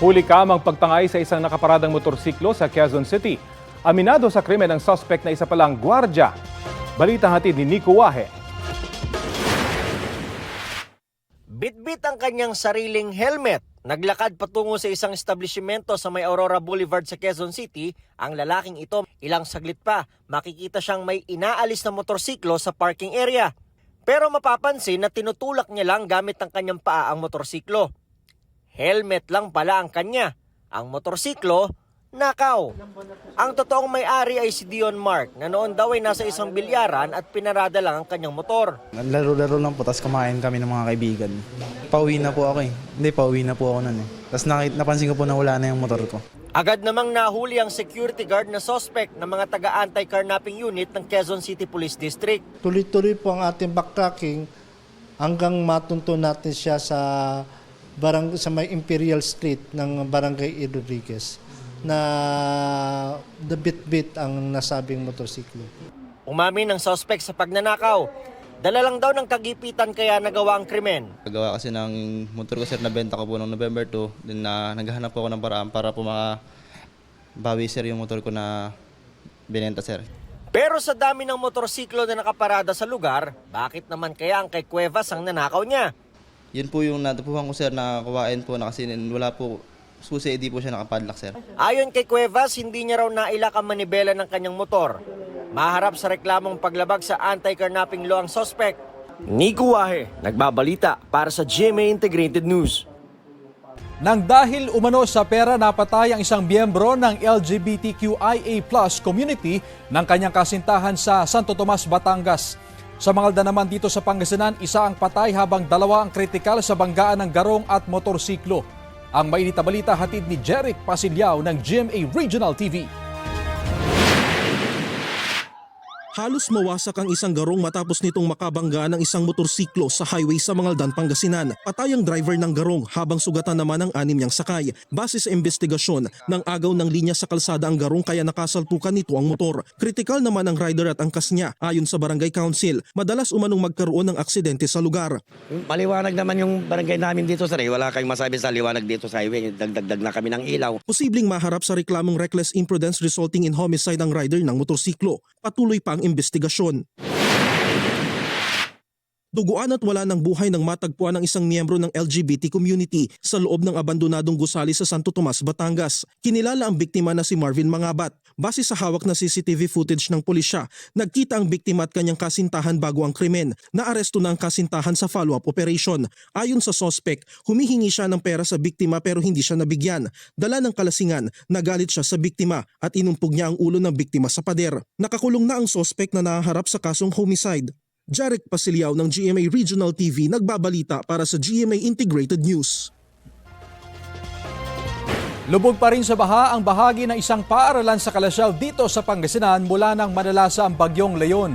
Huli kamang pagtangay sa isang nakaparadang motorsiklo sa Quezon City. Aminado sa krimen ang suspect na isa palang gwardya. Balita hatid ni Nico Wahe. Bitbit ang kanyang sariling helmet. Naglakad patungo sa isang establishmento sa may Aurora Boulevard sa Quezon City, ang lalaking ito ilang saglit pa makikita siyang may inaalis na motorsiklo sa parking area. Pero mapapansin na tinutulak niya lang gamit ang kanyang paa ang motorsiklo. Helmet lang pala ang kanya. Ang motorsiklo, nakaw. Ang totoong may-ari ay si Dion Mark na noon daw ay nasa isang bilyaran at pinarada lang ang kanyang motor. Laro-laro lang po, tapos kumain kami ng mga kaibigan. Pauwi na po ako eh. Hindi, pauwi na po ako nun eh. Tapos nakit, napansin ko po na wala na yung motor ko. Agad namang nahuli ang security guard na suspect ng mga taga-anti-carnapping unit ng Quezon City Police District. Tuloy-tuloy po ang ating backtracking hanggang matunto natin siya sa barang sa may Imperial Street ng Barangay E. Rodriguez na the bit-bit ang nasabing motorsiklo. Umamin ng suspect sa pagnanakaw. Dala lang daw ng kagipitan kaya nagawa ang krimen. Gawa kasi ng motor ko sir, nabenta ko po noong November 2. Then na naghahanap po ako ng paraan para po makabawi sir yung motor ko na binenta sir. Pero sa dami ng motorsiklo na nakaparada sa lugar, bakit naman kaya ang kay Cuevas ang nanakaw niya? Yun po yung natupuhan ko sir na kuwain po na kasi wala po susi, di po siya nakapadlock sir. Ayon kay Cuevas, hindi niya raw nailak ang manibela ng kanyang motor. Maharap sa reklamong paglabag sa anti-carnapping law ang suspect. Nico Wahe, nagbabalita para sa GMA Integrated News. Nang dahil umano sa pera napatay ang isang miyembro ng LGBTQIA plus community ng kanyang kasintahan sa Santo Tomas, Batangas. Sa mga naman dito sa Pangasinan, isa ang patay habang dalawa ang kritikal sa banggaan ng garong at motorsiklo. Ang mainit balita hatid ni Jeric Pasilyao ng GMA Regional TV. Halos mawasak ang isang garong matapos nitong makabangga ng isang motorsiklo sa highway sa Mangaldan, Pangasinan. Patay ang driver ng garong habang sugatan naman ang anim niyang sakay. Base sa investigasyon, ng agaw ng linya sa kalsada ang garong kaya nakasalpukan nito ang motor. Kritikal naman ang rider at angkas niya. Ayon sa barangay council, madalas umanong magkaroon ng aksidente sa lugar. Maliwanag naman yung barangay namin dito sir. eh. Wala kayong masabi sa liwanag dito sa highway. Dagdagdag na kami ng ilaw. Posibleng maharap sa reklamong reckless imprudence resulting in homicide ang rider ng motorsiklo. Patuloy pa ang investigasyon. Duguan at wala ng buhay nang matagpuan ng isang miyembro ng LGBT community sa loob ng abandonadong gusali sa Santo Tomas, Batangas. Kinilala ang biktima na si Marvin Mangabat. Base sa hawak na CCTV footage ng pulisya, nagkita ang biktima at kanyang kasintahan bago ang krimen. Naaresto na ang kasintahan sa follow-up operation. Ayon sa sospek, humihingi siya ng pera sa biktima pero hindi siya nabigyan. Dala ng kalasingan, nagalit siya sa biktima at inumpog niya ang ulo ng biktima sa pader. Nakakulong na ang sospek na nahaharap sa kasong homicide. Jarek Pasiliao ng GMA Regional TV nagbabalita para sa GMA Integrated News. Lubog pa rin sa baha ang bahagi ng isang paaralan sa Kalasyaw dito sa Pangasinan mula nang manalasa ang bagyong Leon.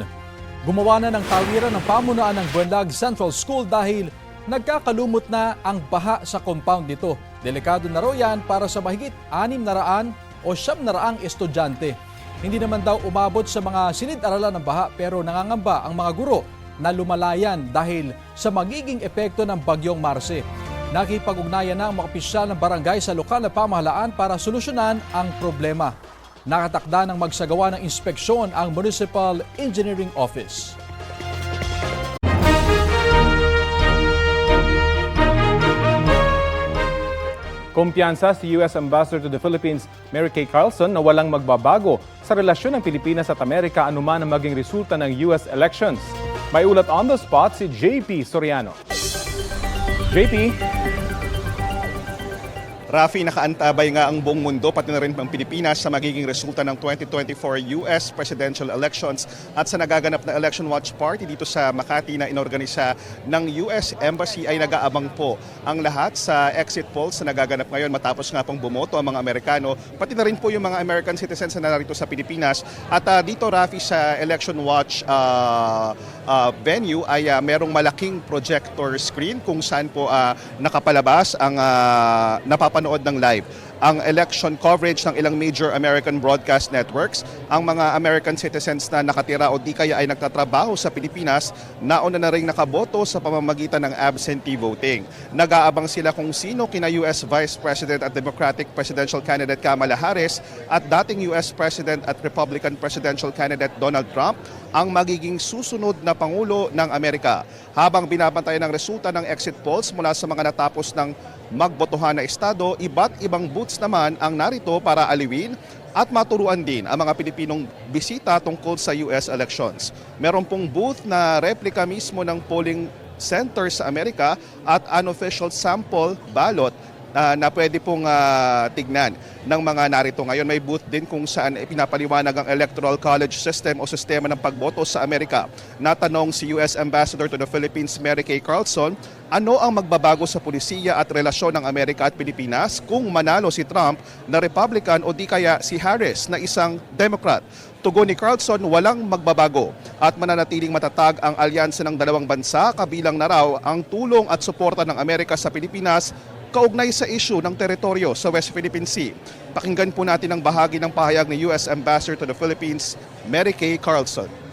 Gumawa na ng tawiran ng pamunaan ng Buenlag Central School dahil nagkakalumot na ang baha sa compound nito. Delikado na raw yan para sa mahigit 600 o 700 estudyante. Hindi naman daw umabot sa mga silid-aralan ng baha pero nangangamba ang mga guro na lumalayan dahil sa magiging epekto ng bagyong Marse. Nakipag-ugnayan na ang mga opisyal ng barangay sa lokal na pamahalaan para solusyonan ang problema. Nakatakda ng magsagawa ng inspeksyon ang Municipal Engineering Office. Kumpiyansa si U.S. Ambassador to the Philippines Mary Kay Carlson na walang magbabago sa relasyon ng Pilipinas at Amerika anuman ang maging resulta ng U.S. elections. May ulat on the spot si JP Soriano. JP, Rafi, nakaantabay nga ang buong mundo, pati na rin ang Pilipinas sa magiging resulta ng 2024 US presidential elections at sa nagaganap na election watch party dito sa Makati na inorganisa ng US Embassy ay nag-aabang po ang lahat sa exit polls na nagaganap ngayon matapos nga pong bumoto ang mga Amerikano, pati na rin po yung mga American citizens na narito sa Pilipinas. At ah, dito, Rafi, sa election watch ah, ah, venue ay ah, merong malaking projector screen kung saan po ah, nakapalabas ang ah, napapanood ng live ang election coverage ng ilang major American broadcast networks. Ang mga American citizens na nakatira o di kaya ay nagtatrabaho sa Pilipinas, nauna na rin nakaboto sa pamamagitan ng absentee voting. Nag-aabang sila kung sino kina US Vice President at Democratic Presidential Candidate Kamala Harris at dating US President at Republican Presidential Candidate Donald Trump ang magiging susunod na Pangulo ng Amerika. Habang binabantayan ng resulta ng exit polls mula sa mga natapos ng magbotohan na estado, iba't ibang booths naman ang narito para aliwin at maturuan din ang mga Pilipinong bisita tungkol sa US elections. Meron pong booth na replika mismo ng polling center sa Amerika at unofficial sample ballot ah, na pwede pong ah, tignan ng mga narito ngayon. May booth din kung saan pinapaliwanag ang Electoral College System o sistema ng pagboto sa Amerika. Natanong si US Ambassador to the Philippines Mary Kay Carlson, ano ang magbabago sa pulisiya at relasyon ng Amerika at Pilipinas kung manalo si Trump na Republican o di kaya si Harris na isang Democrat? Tugon ni Carlson, walang magbabago at mananatiling matatag ang alyansa ng dalawang bansa kabilang na raw ang tulong at suporta ng Amerika sa Pilipinas kaugnay sa issue ng teritoryo sa West Philippine Sea. Pakinggan po natin ang bahagi ng pahayag ni US Ambassador to the Philippines, Mary Kay Carlson.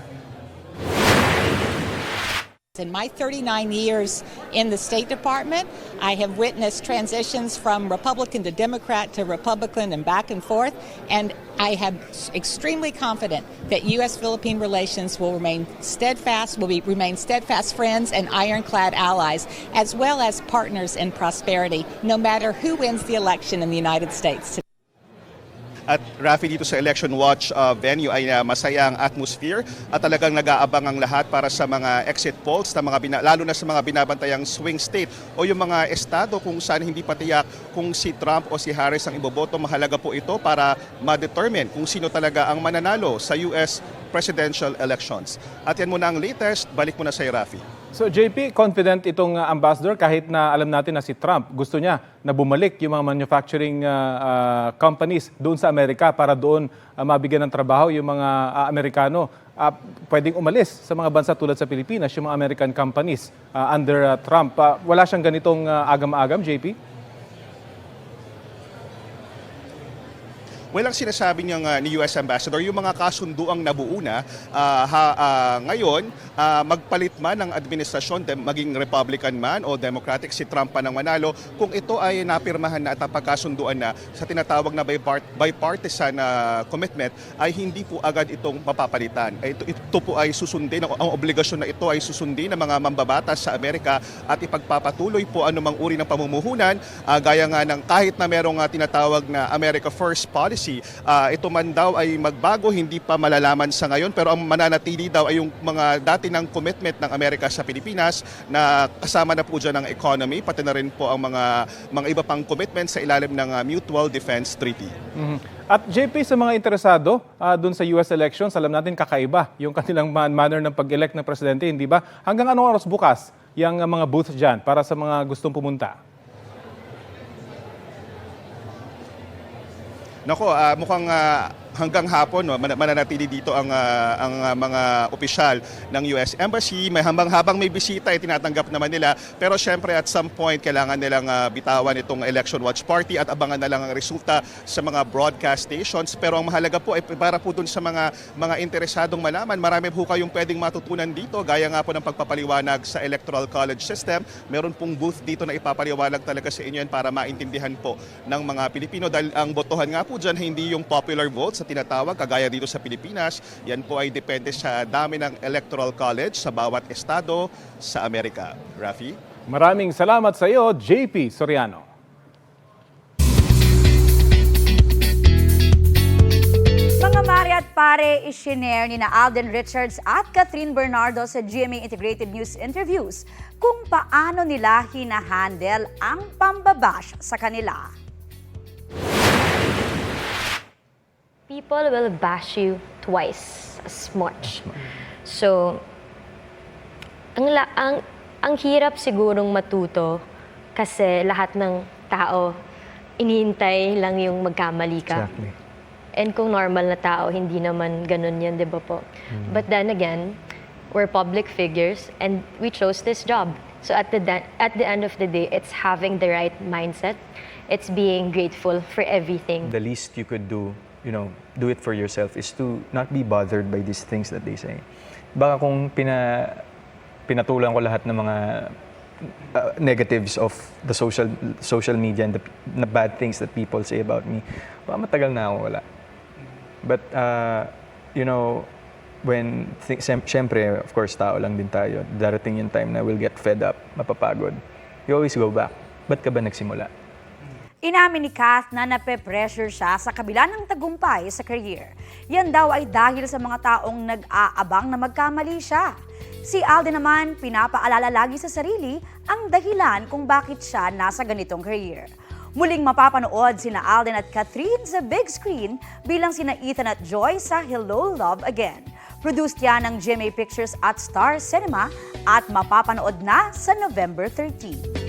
In my 39 years in the State Department, I have witnessed transitions from Republican to Democrat to Republican and back and forth, and I am extremely confident that U.S. Philippine relations will remain steadfast, will be, remain steadfast friends and ironclad allies, as well as partners in prosperity, no matter who wins the election in the United States. At Rafi dito sa Election Watch uh, venue ay uh, masaya ang atmosphere at talagang nag-aabang ang lahat para sa mga exit polls na mga bina- lalo na sa mga binabantayang swing state o yung mga estado kung saan hindi patiyak kung si Trump o si Harris ang iboboto. Mahalaga po ito para ma-determine kung sino talaga ang mananalo sa US presidential elections. At yan muna ang latest. Balik muna sa Rafi. So JP, confident itong uh, ambassador kahit na alam natin na si Trump gusto niya na bumalik yung mga manufacturing uh, uh, companies doon sa Amerika para doon uh, mabigyan ng trabaho yung mga uh, Amerikano. Uh, pwedeng umalis sa mga bansa tulad sa Pilipinas, yung mga American companies uh, under uh, Trump. Uh, wala siyang ganitong uh, agam-agam, JP? Well, sinasabi niyang uh, ni US Ambassador, yung mga kasunduang nabuo na, ah, ha, ah, ngayon, ah, magpalit man ng administrasyon, maging Republican man o Democratic, si Trump pa ng manalo, kung ito ay napirmahan na at napagkasunduan na sa tinatawag na bipart- bipartisan na commitment, ay hindi po agad itong mapapalitan. Ito, ito po ay susundin, ang, obligasyon na ito ay susundin ng mga mambabatas sa Amerika at ipagpapatuloy po anumang uri ng pamumuhunan, ah, gaya nga ng kahit na merong ah, tinatawag na America First policy, ah, ito man daw ay magbago, hindi pa malalaman sa ngayon, pero ang mananatili daw ay yung mga dati ng commitment ng Amerika sa Pilipinas na kasama na po dyan ang economy, pati na rin po ang mga, mga iba pang commitments sa ilalim ng ah, Mutual Defense Treaty. Mhm. At JP, sa mga interesado uh, doon sa US elections, alam natin kakaiba yung kanilang man- manner ng pag-elect ng presidente, hindi ba? Hanggang anong oras bukas yung uh, mga booths dyan para sa mga gustong pumunta? Nako, ah, mukhang ah, hanggang hapon no, man- mananatili dito ang ah, ang ah, mga opisyal ng US Embassy. May habang habang may bisita ay tinatanggap naman nila. Pero syempre at some point kailangan nilang ah, bitawan itong election watch party at abangan na lang ang resulta sa mga broadcast stations. Pero ang mahalaga po ay para po dun sa mga mga interesadong malaman, marami po kayong pwedeng matutunan dito gaya nga po ng pagpapaliwanag sa Electoral College System. Meron pong booth dito na ipapaliwanag talaga sa inyo yan para maintindihan po ng mga Pilipino dahil ang botohan nga po dyan hindi yung popular vote sa tinatawag kagaya dito sa Pilipinas. Yan po ay depende sa dami ng Electoral College sa bawat estado sa Amerika. Rafi? Maraming salamat sa iyo, JP Soriano. Mga mare at pare, isinare ni na Alden Richards at Catherine Bernardo sa GMA Integrated News Interviews kung paano nila hinahandle ang pambabash sa kanila. People will bash you twice as much. So, ang, la- ang, ang hirap sigurong matuto kasi lahat ng tao inihintay lang yung magkamali ka. And kung normal na tao, hindi naman ganun yan, di ba po? But then again, we're public figures and we chose this job. So at the, da- at the end of the day, it's having the right mindset. it's being grateful for everything. the least you could do, you know, do it for yourself is to not be bothered by these things that they say. Baka kung pina, pinatulan ko lahat ng mga uh, negatives of the social social media and the, the bad things that people say about me, baka matagal na ako wala. But, uh, you know, when, th- syempre, of course, tao lang din tayo. Darating yung time na we'll get fed up, mapapagod. You always go back. Ba't ka ba nagsimula? Inamin ni Kath na nape-pressure siya sa kabila ng tagumpay sa career. Yan daw ay dahil sa mga taong nag-aabang na magkamali siya. Si Alden naman pinapaalala lagi sa sarili ang dahilan kung bakit siya nasa ganitong career. Muling mapapanood sina Alden at Catherine sa big screen bilang sina Ethan at Joy sa Hello Love Again. Produced yan ng GMA Pictures at Star Cinema at mapapanood na sa November 13.